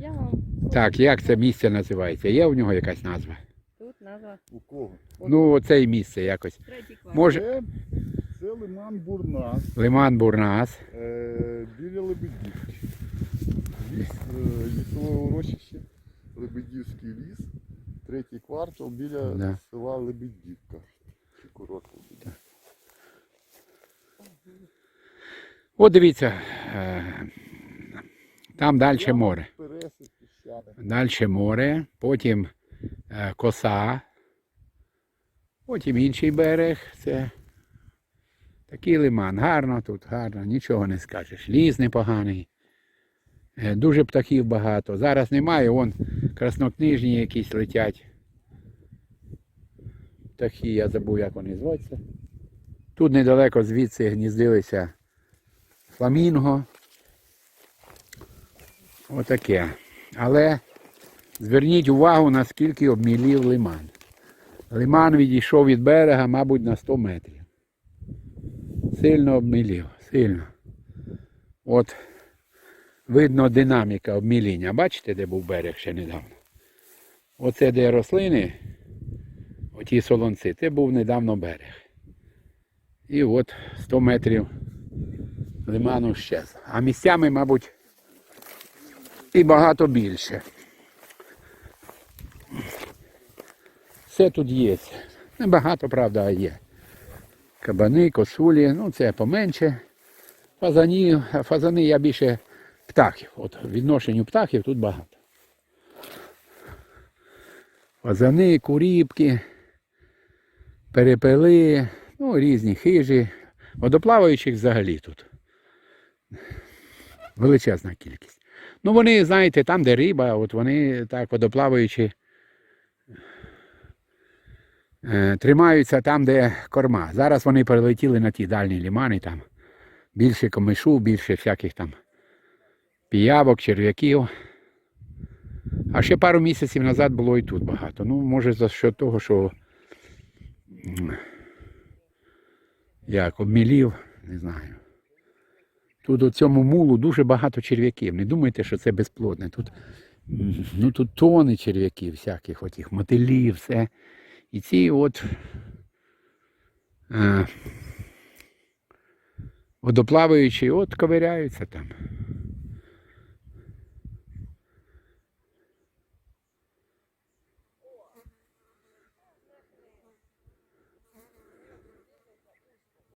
Я вам Так, як це місце називається? Є у нього якась назва? тут назва У кого? Ну, оце і місце якось. третій. Може, Це, це лиман Бурнас Лиман Бурнас. е, біля Лебедівки. Ліс, е, лісове урочище, Лебедівський ліс, третій квартал біля Да. села Лебедівка. Чи курорт Лебедівка. От дивіться, е, там далі море. Далі море, потім е, коса, потім інший берег. Це такий лиман. Гарно тут, гарно, нічого не скажеш. Ліс непоганий. Е, Дуже птахів багато. Зараз немає, вон краснокнижні якісь летять. Птахи, я забув, як вони звуться. Тут недалеко звідси гніздилися фламінго. Отаке. Але зверніть увагу, наскільки обмілів лиман. Лиман відійшов від берега, мабуть, на 100 метрів. Сильно обмілів, сильно. От видно динаміка обміління. Бачите, де був берег ще недавно? Оце де рослини, оті солонці, це був недавно берег. І от 100 метрів лиману щез. А місцями, мабуть, і багато більше. Все тут є. Небагато, правда, є. Кабани, косулі, ну це поменше. Фазанів, фазани я більше птахів. От відношенню птахів тут багато. Фазани, куріпки, перепели, ну, різні хижі. Водоплаваючих взагалі тут. Величезна кількість. Ну вони, знаєте, там, де риба, от вони так водоплаваючи е, тримаються там, де корма. Зараз вони перелетіли на ті дальні лімани, там більше комишу, більше всяких там піявок, черв'яків. А ще пару місяців назад було і тут багато. Ну, може, за що того, що як обмілів, не знаю. Тут у цьому мулу дуже багато черв'яків. Не думайте, що це безплодне. Тут, ну, тут тони черв'яків, всяких отих мотилів, все. І ці от е, водоплаваючі от ковиряються там.